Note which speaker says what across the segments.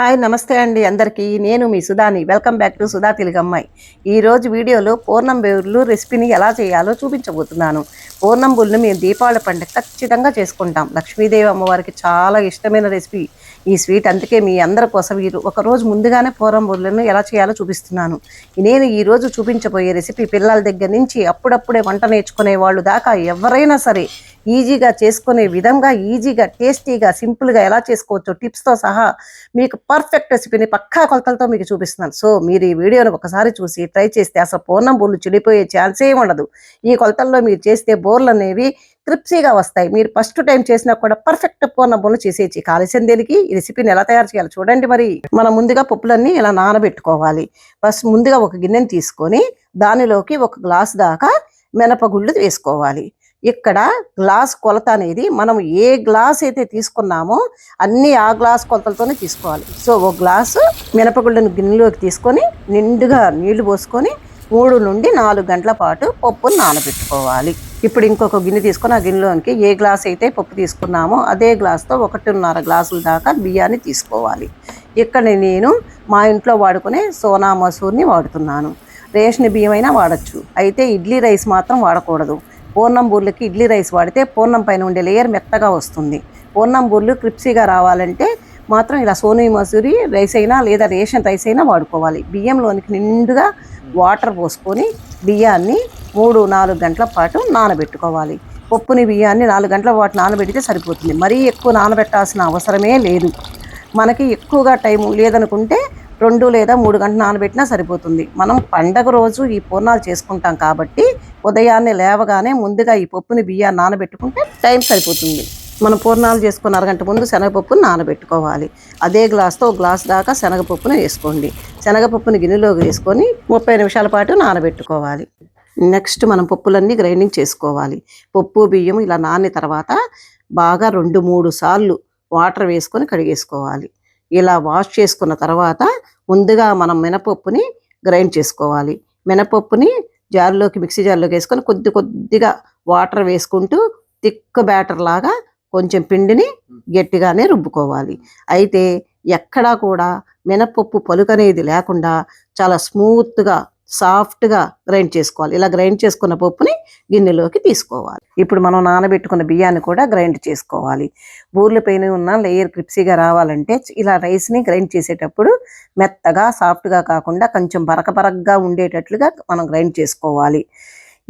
Speaker 1: Hi నమస్తే అండి అందరికీ. నేను మీ సుధాని. వెల్కమ్ బ్యాక్ టు సుధా తెలుగమ్మాయి ఈ రోజు వీడియోలో పూర్ణం బేర్లు రెసిపీని ఎలా చేయాలో చూపించబోతున్నాను. పూర్ణం బుల్ని మేము దీపావళి పండుగ ఖచ్చితంగా చేసుకుంటాం. లక్ష్మీదేవి అమ్మవారికి చాలా ఇష్టమైన రెసిపీ. ఈ స్వీట్ అందుకే మీ అందరి కోసం ఈ ఒకరోజు ముందుగానే పూరం బొర్లను ఎలా చేయాలో చూపిస్తున్నాను. నేను ఈరోజు చూపించబోయే రెసిపీ పిల్లల దగ్గర నుంచి అప్పుడప్పుడే వంట నేర్చుకునే వాళ్ళు దాకా ఎవరైనా సరే ఈజీగా చేసుకునే విధంగా ఈజీగా టేస్టీగా సింపుల్గా ఎలా చేసుకోవచ్చో టిప్స్తో సహా మీకు పర్ఫెక్ట్ రెసిపీని పక్కా కొలతలతో మీకు చూపిస్తున్నాను. సో మీరు ఈ వీడియోను ఒకసారి చూసి ట్రై చేస్తే అసలు పూర్ణం బోర్లు చెడిపోయే ఛాన్సే ఉండదు. ఈ కొలతల్లో మీరు చేస్తే బోర్లు అనేవి క్రిప్సీగా వస్తాయి. మీరు ఫస్ట్ టైం చేసినా కూడా పర్ఫెక్ట్ పూర్ణ బొన్ను చేసేయచ్చు. కాలుష్యం దేనికి? ఈ రెసిపీని ఎలా తయారు చేయాలి చూడండి మరి. మనం ముందుగా పప్పులన్నీ ఇలా నానబెట్టుకోవాలి. ఫస్ట్ ముందుగా ఒక గిన్నెని తీసుకొని దానిలోకి ఒక గ్లాస్ దాకా మినపగుళ్ళు వేసుకోవాలి. ఇక్కడ గ్లాస్ కొలత అనేది మనం ఏ గ్లాస్ అయితే తీసుకున్నామో అన్ని ఆ గ్లాస్ కొలతలతోనే తీసుకోవాలి. సో ఒక గ్లాసు మినపగుళ్ళను గిన్నెలోకి తీసుకొని నిండుగా నీళ్ళు పోసుకొని మూడు నుండి నాలుగు గంటల పాటు పప్పును నానబెట్టుకోవాలి. ఇప్పుడు ఇంకొక గిన్నె తీసుకొని ఆ గిన్నెలోనికి ఏ గ్లాస్ అయితే పప్పు తీసుకున్నామో అదే గ్లాస్తో ఒకటిన్నర గ్లాసుల దాకా బియ్యాన్ని తీసుకోవాలి. ఇక్కడ నేను మా ఇంట్లో వాడుకునే సోనా మసూర్ని వాడుతున్నాను. రేషన్ బియ్యం అయినా వాడచ్చు. అయితే ఇడ్లీ రైస్ మాత్రం వాడకూడదు. పూర్ణం బూర్లకి ఇడ్లీ రైస్ వాడితే పూర్ణం పైన ఉండే లేయర్ మెత్తగా వస్తుంది. పూర్ణం బూర్లు క్రిప్సీగా రావాలంటే మాత్రం ఇలా సోనీ మసూరి రైస్ అయినా లేదా రేషన్ రైస్ అయినా వాడుకోవాలి. బియ్యంలోనికి నిండుగా వాటర్ పోసుకొని బియ్యాన్ని మూడు నాలుగు గంటల పాటు నానబెట్టుకోవాలి. పప్పుని బియ్యాన్ని నాలుగు గంటల పాటు నానబెడితే సరిపోతుంది. మరీ ఎక్కువ నానబెట్టాల్సిన అవసరమే లేదు. మనకి ఎక్కువగా టైం లేదనుకుంటే రెండు లేదా మూడు గంటలు నానబెట్టినా సరిపోతుంది. మనం పండగ రోజు ఈ పూర్ణాలు చేసుకుంటాం కాబట్టి ఉదయాన్నే లేవగానే ముందుగా ఈ పప్పుని బియ్యాన్ని నానబెట్టుకుంటే టైం సరిపోతుంది. మనం పూర్ణాలు చేసుకున్న అరగంట ముందు శనగపప్పును నానబెట్టుకోవాలి. అదే గ్లాస్తో ఒక గ్లాస్ దాకా శనగపప్పును వేసుకోండి. శనగపప్పుని గిన్నెలోకి వేసుకొని ముప్పై నిమిషాల పాటు నానబెట్టుకోవాలి. నెక్స్ట్ మనం పప్పులన్నీ గ్రైండింగ్ చేసుకోవాలి. పప్పు బియ్యం ఇలా నాని తర్వాత బాగా రెండు మూడు సార్లు వాటర్ వేసుకొని కడిగేసుకోవాలి. ఇలా వాష్ చేసుకున్న తర్వాత ముందుగా మనం మినపప్పుని గ్రైండ్ చేసుకోవాలి. మినపప్పుని జార్లోకి మిక్సీ జార్లోకి వేసుకొని కొద్ది కొద్దిగా వాటర్ వేసుకుంటూ తిక్క బ్యాటర్ లాగా కొంచెం పిండిని గట్టిగానే రుబ్బుకోవాలి. అయితే ఎక్కడా కూడా మినపప్పు పలుకనేది లేకుండా చాలా స్మూత్గా సాఫ్ట్గా గ్రైండ్ చేసుకోవాలి. ఇలా గ్రైండ్ చేసుకున్న పప్పుని గిన్నెలోకి తీసుకోవాలి. ఇప్పుడు మనం నానబెట్టుకున్న బియ్యాన్ని కూడా గ్రైండ్ చేసుకోవాలి. బూర్ల పైన ఉన్న లేయర్ క్రిప్సీగా రావాలంటే ఇలా రైస్ని గ్రైండ్ చేసేటప్పుడు మెత్తగా సాఫ్ట్గా కాకుండా కొంచెం బరక ఉండేటట్లుగా మనం గ్రైండ్ చేసుకోవాలి.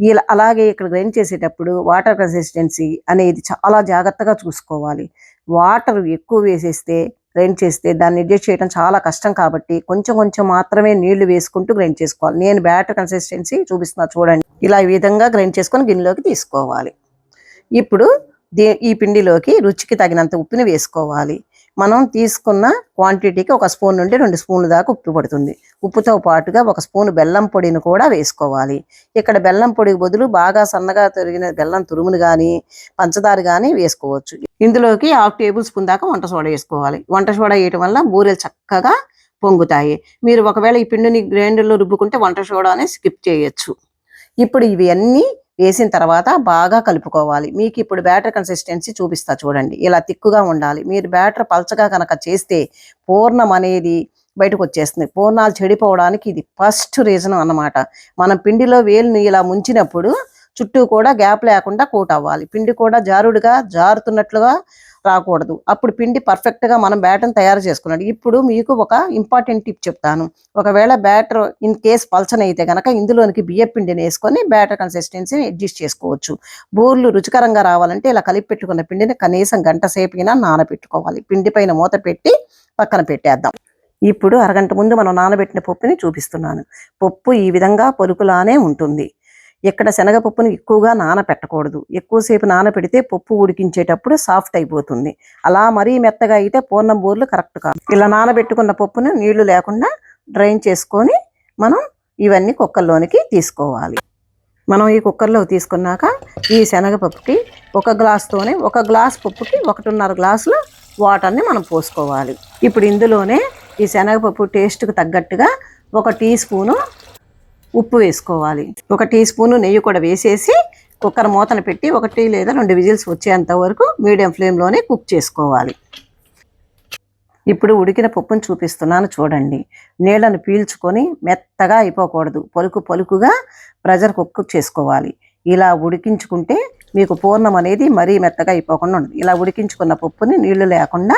Speaker 1: ఇలా అలాగే ఇక్కడ గ్రైండ్ చేసేటప్పుడు వాటర్ కన్సిస్టెన్సీ అనేది చాలా జాగ్రత్తగా చూసుకోవాలి. వాటర్ ఎక్కువ వేసేస్తే గ్రైండ్ చేస్తే దాన్ని అడ్జస్ట్ చేయడం చాలా కష్టం కాబట్టి కొంచెం కొంచెం మాత్రమే నీళ్ళు వేసుకుంటూ గ్రైండ్ చేసుకోవాలి. నేను బ్యాటర్ కన్సిస్టెన్సీ చూపిస్తున్నా చూడండి. ఇలా ఈ విధంగా గ్రైండ్ చేసుకొని గిన్నెలోకి తీసుకోవాలి. ఇప్పుడు దే ఈ పిండిలోకి రుచికి తగినంత ఉప్పుని వేసుకోవాలి. మనం తీసుకున్న క్వాంటిటీకి ఒక స్పూన్ నుండి రెండు స్పూన్లు దాకా ఉప్పు పడుతుంది. ఉప్పుతో పాటుగా ఒక స్పూన్ బెల్లం పొడిని కూడా వేసుకోవాలి. ఇక్కడ బెల్లం పొడికి బదులు బాగా సన్నగా తరిగిన బెల్లం తురుమును కానీ పంచదార కానీ వేసుకోవచ్చు. ఇందులోకి హాఫ్ టేబుల్ స్పూన్ దాకా వంట సోడా వేసుకోవాలి. వంట సోడా వేయటం వల్ల బూరెలు చక్కగా పొంగుతాయి. మీరు ఒకవేళ ఈ పిండిని గ్రైండర్లో రుబ్బుకుంటే వంట సోడానే స్కిప్ చేయొచ్చు. ఇప్పుడు ఇవి అన్నీ వేసిన తర్వాత బాగా కలుపుకోవాలి. మీకు ఇప్పుడు బ్యాటర్ కన్సిస్టెన్సీ చూపిస్తా చూడండి. ఇలా తిక్కుగా ఉండాలి. మీరు బ్యాటర్ పలచగా కనుక చేస్తే పూర్ణం అనేది బయటకు వచ్చేస్తుంది. పూర్ణాలు చెడిపోవడానికి ఇది ఫస్ట్ రీజన్ అన్నమాట. మనం పిండిలో వేలుని ఇలా ముంచినప్పుడు చుట్టూ కూడా గ్యాప్ లేకుండా కోట్ అవ్వాలి. పిండి కూడా జారుడుగా జారుతున్నట్లుగా రాకూడదు. అప్పుడు పిండి పర్ఫెక్ట్గా మనం బ్యాటర్ని తయారు చేసుకున్నాడు ఇప్పుడు మీకు ఒక ఇంపార్టెంట్ టిప్ చెప్తాను. ఒకవేళ బ్యాటర్ ఇన్ కేస్ పల్చనైతే కనుక ఇందులోనికి బియ్య పిండిని వేసుకొని బ్యాటర్ కన్సిస్టెన్సీని అడ్జస్ట్ చేసుకోవచ్చు. బూర్లు రుచికరంగా రావాలంటే ఇలా కలిపి పెట్టుకున్న పిండిని కనీసం గంట సేపైనా అయినా నానబెట్టుకోవాలి. పిండి పైన మూత పెట్టి పక్కన పెట్టేద్దాం. ఇప్పుడు అరగంట ముందు మనం నానబెట్టిన పప్పుని చూపిస్తున్నాను. పప్పు ఈ విధంగా పొలుకులానే ఉంటుంది. ఇక్కడ శనగపప్పును ఎక్కువగా నానపెట్టకూడదు. ఎక్కువసేపు నానపెడితే పప్పు ఉడికించేటప్పుడు సాఫ్ట్ అయిపోతుంది. అలా మరీ మెత్తగా అయితే పూర్ణం బూర్లు కరెక్ట్ కాదు. ఇలా నానబెట్టుకున్న పప్పును నీళ్ళు లేకుండా డ్రైన్ చేసుకొని మనం ఇవన్నీ కుక్కర్లోనికి తీసుకోవాలి. మనం ఈ కుక్కర్లో తీసుకున్నాక ఈ శనగపప్పుకి ఒక గ్లాస్తోనే ఒక గ్లాస్ పప్పుకి ఒకటిన్నర గ్లాసులు వాటర్ని మనం పోసుకోవాలి. ఇప్పుడు ఇందులోనే ఈ శనగపప్పు టేస్ట్కి తగ్గట్టుగా ఒక టీ స్పూను ఉప్పు వేసుకోవాలి. ఒక టీ స్పూను నెయ్యి కూడా వేసేసి కుక్కర్ మూతన పెట్టి ఒకటి లేదా రెండు విజిల్స్ వచ్చేంత వరకు మీడియం ఫ్లేమ్లోనే కుక్ చేసుకోవాలి. ఇప్పుడు ఉడికిన పప్పును చూపిస్తున్నాను చూడండి. నీళ్ళను పీల్చుకొని మెత్తగా అయిపోకూడదు. పలుకు పలుకుగా ప్రెజర్ కుక్ చేసుకోవాలి. ఇలా ఉడికించుకుంటే మీకు పూర్ణం అనేది మరీ మెత్తగా అయిపోకుండా ఉండదు. ఇలా ఉడికించుకున్న పప్పుని నీళ్ళు లేకుండా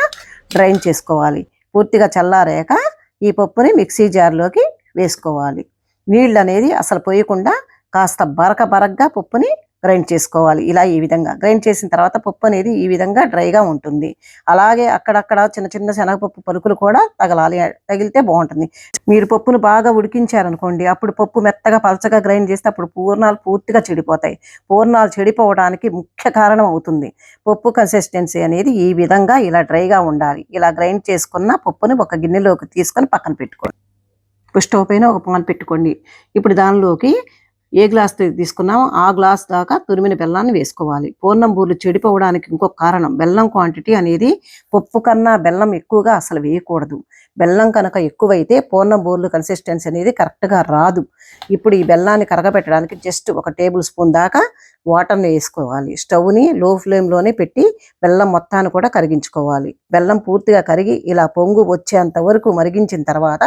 Speaker 1: డ్రైన్ చేసుకోవాలి. పూర్తిగా చల్లారాక ఈ పప్పుని మిక్సీ జార్లోకి వేసుకోవాలి. నీళ్ళు అనేది అసలు పోయకుండా కాస్త బరక బరగ్గా పప్పుని గ్రైండ్ చేసుకోవాలి. ఇలా ఈ విధంగా గ్రైండ్ చేసిన తర్వాత పప్పు అనేది ఈ విధంగా డ్రైగా ఉంటుంది. అలాగే అక్కడక్కడ చిన్న చిన్న శనగపప్పు పలుకులు కూడా తగలాలి. తగిలితే బాగుంటుంది. మీరు పప్పును బాగా ఉడికించారనుకోండి అప్పుడు పప్పు మెత్తగా పలచగా గ్రైండ్ చేస్తే అప్పుడు పూర్ణాలు పూర్తిగా చెడిపోతాయి. పూర్ణాలు చెడిపోవడానికి ముఖ్య కారణం అవుతుంది. పప్పు కన్సిస్టెన్సీ అనేది ఈ విధంగా ఇలా డ్రైగా ఉండాలి. ఇలా గ్రైండ్ చేసుకున్న పప్పుని ఒక గిన్నెలోకి తీసుకొని పక్కన పెట్టుకోండి. ఇప్పుడు స్టవ్ పైన ఒక పాన్ పెట్టుకోండి. ఇప్పుడు దానిలోకి ఏ గ్లాస్ తీసుకున్నామో ఆ గ్లాస్ దాకా తురిమిన బెల్లాన్ని వేసుకోవాలి. పూర్ణం బూర్లు చెడిపోవడానికి ఇంకొక కారణం బెల్లం క్వాంటిటీ అనేది పప్పు కన్నా బెల్లం ఎక్కువగా అసలు వేయకూడదు. బెల్లం కనుక ఎక్కువైతే పూర్ణం బూర్లు కన్సిస్టెన్సీ అనేది కరెక్ట్గా రాదు. ఇప్పుడు ఈ బెల్లాన్ని కరగబెట్టడానికి జస్ట్ ఒక టేబుల్ స్పూన్ దాకా వాటర్ని వేసుకోవాలి. స్టవ్ని లో ఫ్లేమ్లోనే పెట్టి బెల్లం మొత్తాన్ని కూడా కరిగించుకోవాలి. బెల్లం పూర్తిగా కరిగి ఇలా పొంగు వచ్చేంత వరకు మరిగించిన తర్వాత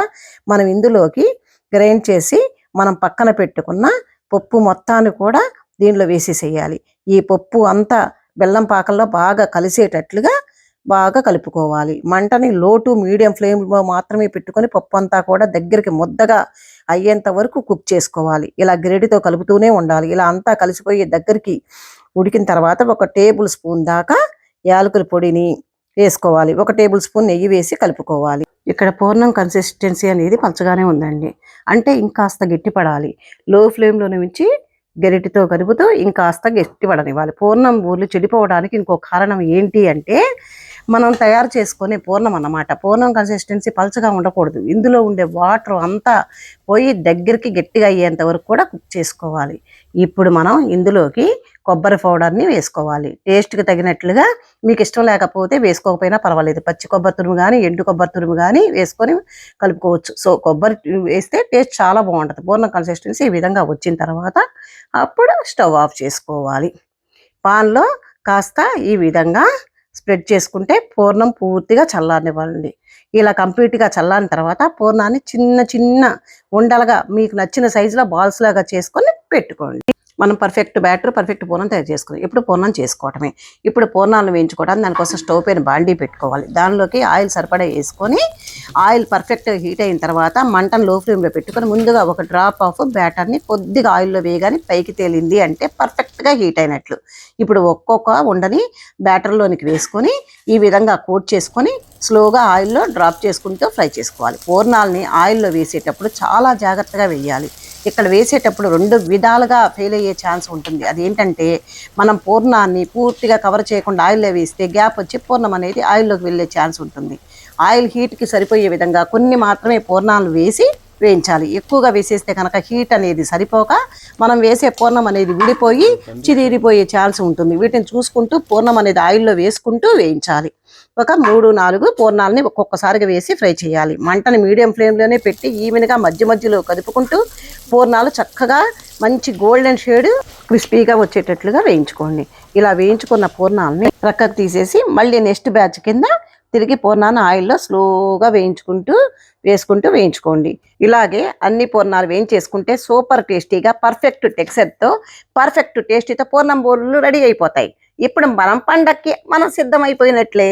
Speaker 1: మనం ఇందులోకి గ్రైండ్ చేసి మనం పక్కన పెట్టుకున్న పప్పు మొత్తాన్ని కూడా దీనిలో వేసేసేయాలి. ఈ పప్పు అంతా బెల్లం పాకంలో బాగా కలిసేటట్లుగా బాగా కలుపుకోవాలి. మంటని లో టు మీడియం ఫ్లేమ్లో మాత్రమే పెట్టుకొని పప్పు అంతా కూడా దగ్గరికి ముద్దగా అయ్యేంత వరకు కుక్ చేసుకోవాలి. ఇలా గరిటితో కలుపుతూనే ఉండాలి. ఇలా అంతా కలిసిపోయి దగ్గరికి ఉడికిన తర్వాత ఒక టేబుల్ స్పూన్ దాకా యాలకుల పొడిని వేసుకోవాలి. ఒక టేబుల్ స్పూన్ నెయ్యి వేసి కలుపుకోవాలి. ఇక్కడ పూర్ణం కన్సిస్టెన్సీ అనేది పలచగానే ఉందండి. అంటే ఇంకాస్త గట్టిపడాలి. లో ఫ్లేమ్లో నుంచి గరిటితో కలుపుతూ ఇంకాస్త గట్టిపడనివ్వాలి పూర్ణం ఊర్లు చెడిపోవడానికి ఇంకో కారణం ఏంటి అంటే మనం తయారు చేసుకునే పూర్ణం అన్నమాట. పూర్ణం కన్సిస్టెన్సీ పలచగా ఉండకూడదు. ఇందులో ఉండే వాటర్ అంతా పోయి దగ్గరికి గట్టిగా అయ్యేంత వరకు కూడా కుక్ చేసుకోవాలి. ఇప్పుడు మనం ఇందులోకి కొబ్బరి పౌడర్ని వేసుకోవాలి. టేస్ట్కి తగినట్లుగా మీకు ఇష్టం లేకపోతే వేసుకోకపోయినా పర్వాలేదు. పచ్చి కొబ్బరి తురుము కానీ ఎండు కొబ్బరి తురుము కానీ వేసుకొని కలుపుకోవచ్చు. సో కొబ్బరి వేస్తే టేస్ట్ చాలా బాగుంటుంది. పూర్ణ కన్సిస్టెన్సీ ఈ విధంగా వచ్చిన తర్వాత అప్పుడు స్టవ్ ఆఫ్ చేసుకోవాలి. పాన్లో కాస్త ఈ విధంగా స్ప్రెడ్ చేసుకుంటే పూర్ణం పూర్తిగా చల్లారనివ్వండి ఇలా కంప్లీట్గా చల్లారిన తర్వాత పూర్ణాన్ని చిన్న చిన్న ఉండలుగా మీకు నచ్చిన సైజులో బాల్స్ లాగా చేసుకొని పెట్టుకోండి. మనం పర్ఫెక్ట్ బ్యాటర్ పర్ఫెక్ట్ పూర్ణం తయారు చేసుకున్నాం. ఇప్పుడు పూర్ణం చేసుకోవటమే. ఇప్పుడు పూర్ణాలను వేయించుకోవడానికి దానికోసం స్టవ్ పైన బాండీ పెట్టుకోవాలి. దానిలోకి ఆయిల్ సరిపడా వేసుకొని ఆయిల్ పర్ఫెక్ట్గా హీట్ అయిన తర్వాత మంటను లో ఫ్లేమ్లో పెట్టుకొని ముందుగా ఒక డ్రాప్ ఆఫ్ బ్యాటర్ని కొద్దిగా ఆయిల్లో వేయగానే పైకి తేలింది అంటే పర్ఫెక్ట్గా హీట్ అయినట్లు. ఇప్పుడు ఒక్కొక్క ఉండని బ్యాటర్లోనికి వేసుకొని ఈ విధంగా కోట్ చేసుకొని స్లోగా ఆయిల్లో డ్రాప్ చేసుకుంటూ ఫ్రై చేసుకోవాలి. పూర్ణాలని ఆయిల్లో వేసేటప్పుడు చాలా జాగ్రత్తగా వేయాలి. ఇక్కడ వేసేటప్పుడు రెండు విధాలుగా ఫెయిల్ అయ్యే ఛాన్స్ ఉంటుంది. అది ఏంటంటే మనం పూర్ణాన్ని పూర్తిగా కవర్ చేయకుండా ఆయిల్లో వేస్తే గ్యాప్ వచ్చి పూర్ణం అనేది ఆయిల్లోకి వెళ్ళే ఛాన్స్ ఉంటుంది. ఆయిల్ హీట్కి సరిపోయే విధంగా కొన్ని మాత్రమే పూర్ణాలు వేసి వేయించాలి. ఎక్కువగా వేసేస్తే కనుక హీట్ అనేది సరిపోక మనం వేసే పూర్ణం అనేది విడిపోయి చిరిగిరిపోయే ఛాన్స్ ఉంటుంది. వీటిని చూసుకుంటూ పూర్ణం అనేది ఆయిల్లో వేసుకుంటూ వేయించాలి. ఒక మూడు నాలుగు పూర్ణాలని ఒక్కొక్కసారిగా వేసి ఫ్రై చేయాలి. మంటని మీడియం ఫ్లేమ్లోనే పెట్టి ఈవెన్గా మధ్య మధ్యలో కదుపుకుంటూ పూర్ణాలు చక్కగా మంచి గోల్డెన్ షేడ్ క్రిస్పీగా వచ్చేటట్లుగా వేయించుకోండి. ఇలా వేయించుకున్న పూర్ణాలని ప్రక్కకు తీసేసి మళ్ళీ నెక్స్ట్ బ్యాచ్ కింద తిరిగి పూర్ణాన్ని ఆయిల్లో స్లోగా వేయించుకుంటూ వేసుకుంటూ వేయించుకోండి. ఇలాగే అన్ని పూర్ణాలు వేయించేసుకుంటే సూపర్ టేస్టీగా పర్ఫెక్ట్ టెక్స్చర్తో పర్ఫెక్ట్ టేస్టీతో పూర్ణం బోర్లు రెడీ అయిపోతాయి. ఇప్పుడు మనం పండక్కి మనం సిద్ధమైపోయినట్లే.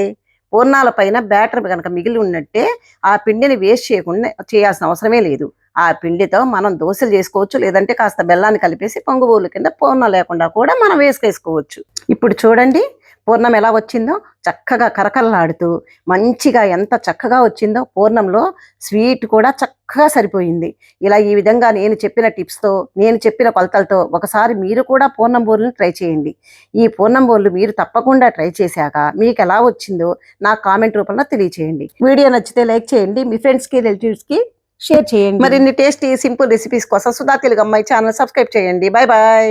Speaker 1: పూర్ణాల పైన బ్యాటర్ కనుక మిగిలి ఉన్నట్టే ఆ పిండిని వేస్ట్ చేయకుండా చేయాల్సిన అవసరమే లేదు. ఆ పిండితో మనం దోశలు చేసుకోవచ్చు లేదంటే కాస్త బెల్లాన్ని కలిపేసి పొంగుబోలు కింద పూర్ణం లేకుండా కూడా మనం వేసుకేసుకోవచ్చు. ఇప్పుడు చూడండి పూర్ణం ఎలా వచ్చిందో చక్కగా కరకరలాడుతూ మంచిగా ఎంత చక్కగా వచ్చిందో పూర్ణంలో స్వీట్ కూడా చక్కగా సరిపోయింది. ఇలా ఈ విధంగా నేను చెప్పిన టిప్స్తో నేను చెప్పిన కొలతలతో ఒకసారి మీరు కూడా పూర్ణం బోర్లను ట్రై చేయండి. ఈ పూర్ణం బోర్లు మీరు తప్పకుండా ట్రై చేశాక మీకు ఎలా వచ్చిందో నా కామెంట్ రూపంలో తెలియచేయండి. వీడియో నచ్చితే లైక్ చేయండి మీ ఫ్రెండ్స్కి రిలేటివ్స్కి షేర్ చేయండి. మరిన్ని టేస్టీ సింపుల్ రెసిపీస్ కోసం సుధా తెలుగు అమ్మాయి ఛానల్ సబ్స్క్రైబ్ చేయండి. Bye bye.